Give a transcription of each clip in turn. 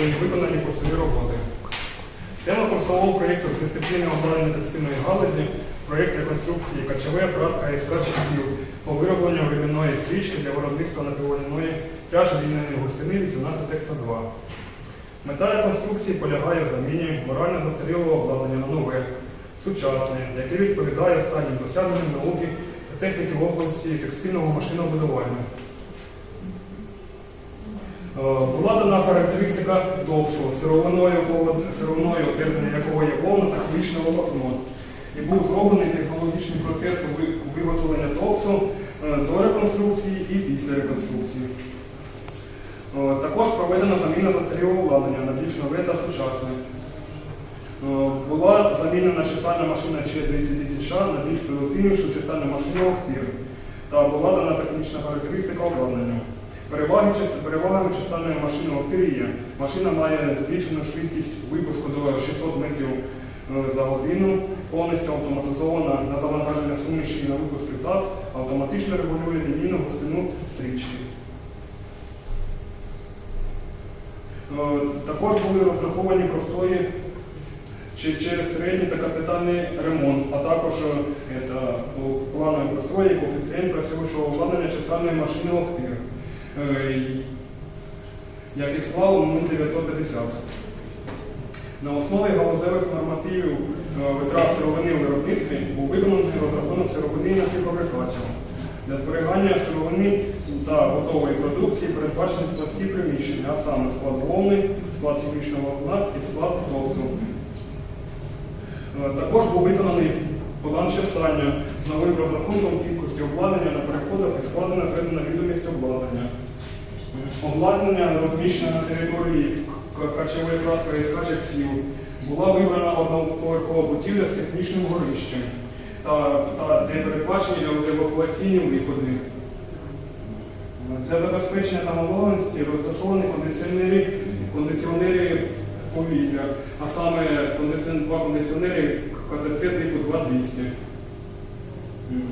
свої виконані курсові роботи. Тема курсового проєкту з дисципліни обладнання текстильної галузі, проєкт реконструкції КЧВ, пратка і скарбів по виробленню гребінної стрічки для виробництва напіввольної тяжі вільної густини 18 текста 2. Мета реконструкції полягає в заміні морально застарілого обладнання на нове, сучасне, яке відповідає останнім досягненням науки та техніки в області текстильного машинобудування. Е, Була дана характеристика допсу, сировиною, сировиною терміни якого є повна та хвилічне волокно. І був зроблений технологічний процес виготовлення допсу е, до реконструкції і після реконструкції. Е, Також проведена заміна застарілого обладнання на більш нове та сучасне. Була замінена чисельна машина Ч-210Ш на більш продуктивнішу чисельну машину «Охтир» та була дана технічна характеристика обладнання. Переваги, чис- перевагами чисельної машини «Охтир» є. Машина має збільшену швидкість випуску до 600 метрів е, за годину, повністю автоматизована на завантаження суміші на випуск таз, автоматично регулює лінійну густину стрічки. Е, Також були розраховані простої через середній та капітальний ремонт, а також е, планові прострої коефіцієнт працюючого обладнання чисельної машини «Охтир», й- як і склало 0950. На основі галузевих нормативів е, витрат сировини у виробництві був виконаний розрахунок сировини на фабрикацію. Для зберігання сировини та готової продукції передбачені складські приміщення, а саме склад вовни, склад хімічного вапна і склад товсу. Е, Також був виконаний план чесання з новим розрахунком кількості обладнання на переходах і складена зведена відомість обладнання. Обладнання розміщене на території К- Качевої пратки і Скачаксів. Була вибрана одноповерхова будівля з технічним горищем, та, та де передбачені евакуаційні виходи. Для забезпечення там обладнаності розташовані кондиціонери, кондиціонери повітря, а саме кондиціон- два кондиціонери КТЦ типу 2200. М.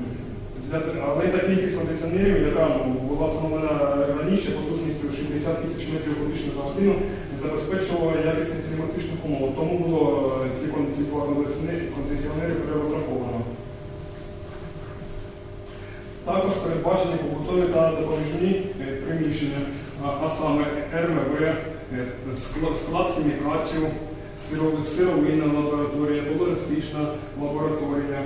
Для, але та кількість кондиціонерів, яка була встановлена раніше потужністю 60 тисяч метрів кубічних за годину, забезпечувала якісні кліматичних умов. Тому було е, ці кон- ці кондиціонери- перерозраховано. Також передбачені побутові та допоміжні е, приміщення, а, саме РМВ, е, склад, хімікатів, сировинна лабораторія, поліграфічна лабораторія,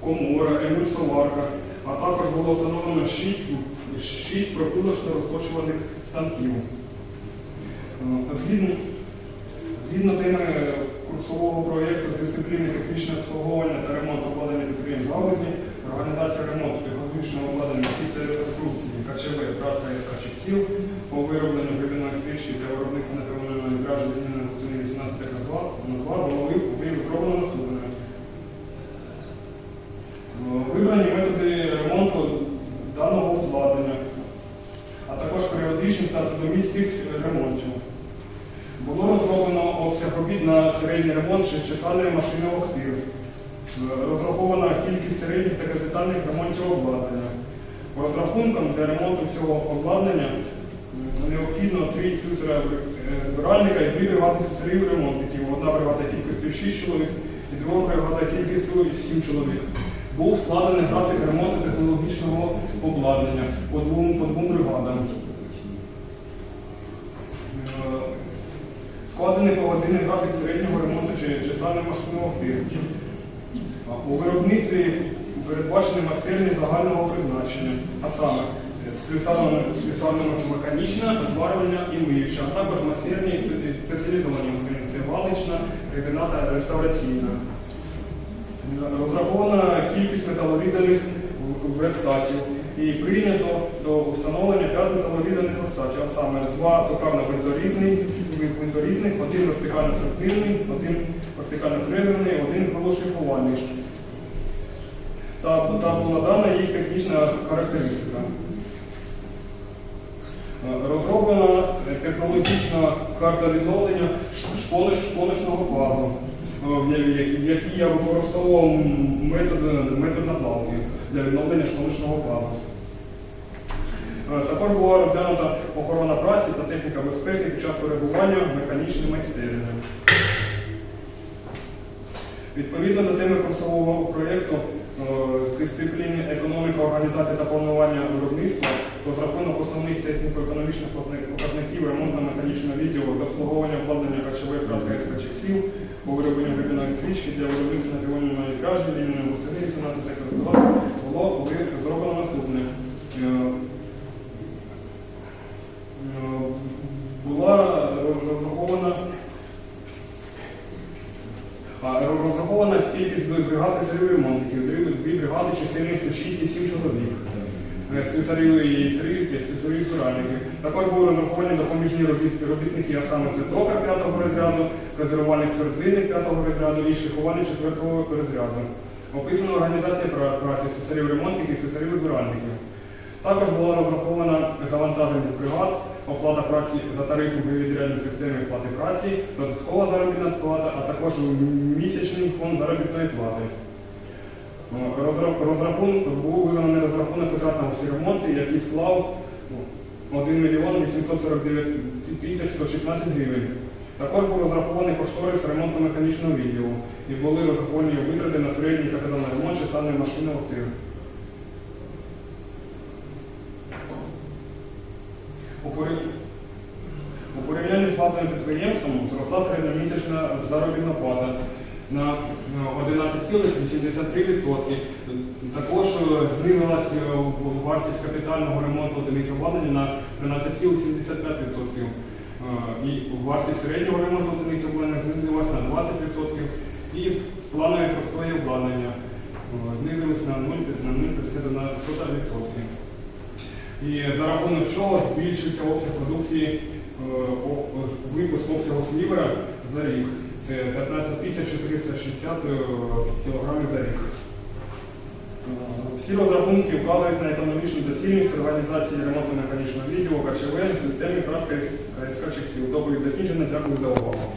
комора, емульсоварка, а також було встановлено 6, 6 пропилочно розточуваних станків. Е, Згідно, згідно теми курсового проєкту з дисципліни технічне обслуговування та ремонт обладнання підприємств галузі, організація ремонту технологічного обладнання після реконструкції КЧВ «Пратка і Скачівців» по виробленню гребінної стрічки для виробництва зміненої густини 18 2 на 2 було виявлено зроблено наступне. Е, Вибрані методи ремонту даного обладнання, а також періодичність та трудомісткість ремонтів. Було розроблено обсяг робіт на середній ремонт чисельної машини «Охтир». Е, Розрахована кількість середніх та капітальних ремонтів обладнання. По розрахункам для ремонту цього обладнання необхідно три е, збиральника і дві бригади слюсарів ремонтників. Одна бригада кількістю 6 чоловік і друга бригада кількістю 7 чоловік. Був складений графік ремонту технологічного обладнання по двом, по двом бригадам. Е, Складений погодинний графік середнього ремонту чи чисельної машинного фірмки. У виробництві передбачені майстерні загального призначення, а саме слюсарно-механічна, зварювання і миюча, а також майстерні спеціалізовані майстерні. Це валична, регіната реставраційна. Розрахована кількість металорізаних верстатів і прийнято до установлення 5 металорізаних верстатів, а саме два токарно-винторізних, винторізних, один вертикально-сортирний, один вертикально-фрезерний, один круглошліфувальний. Та, та була дана їх технічна характеристика. Е, Розроблена е, технологічна карта відновлення ш- школи школочного класу, е, в якій я використовував метод, метод наплавки для відновлення школочного класу. Е, Також була розглянута охорона праці та техніка безпеки під час перебування в механічній майстерні. Відповідно до теми курсового проєкту е, з дисципліни економіка, організація та планування виробництва, розрахунок основних техніко-економічних показників ремонтно-механічного відділу з обслуговування обладнання харчової кратки ескачексів по виробленню гребінної стрічки для виробництва напівольної пляжі, лінійної густини, 18 секторів було зроблено наступне. Е, е, Була розрахована Розрахована кількість бригад слюсарів ремонтників, дві бригади чисельністю 6 і 7 чоловік. Е, Слюсарів і 3 слюсарів збиральників. Також були розраховані допоміжні робіт- робітники, а саме це токар 5-го розряду, фрезерувальник свердлинник 5-го розряду і шліфувальник 4-го розряду. Описана організація пра- праці слюсарів ремонтників, слюсарів збиральників. Також була розрахована завантаження бригад, оплата праці за тарифом при відрядній системі оплати праці, додаткова заробітна плата, а також місячний фонд заробітної плати. Е, Розрахунок був виконаний розрахунок витрат на всі ремонти, який склав ну, 1 мільйон 849 тисяч 116 гривень. Також був розрахований кошторис ремонтно-механічного відділу і були розраховані витрати на середній капітальний ремонт численної машини «Октив». У порів- у порівнянні підприємством зросла середньомісячна заробітна плата на е, 11,83%. Також е, знизилась е, вартість капітального ремонту одиниць обладнання на 13,75%. Е, І вартість середнього ремонту одиниць обладнання знизилась на 20%. І планові простої обладнання знизились на 0,51%. І за рахунок чого збільшився обсяг продукції, випуск обсягу слівера за рік. Це 15 тисяч 460 кг за рік. Е, Всі розрахунки вказують на економічну доцільність організації ремонту механічного відділу КЧВ системі практики СК Чексів. Доповідь закінчена. Дякую за увагу.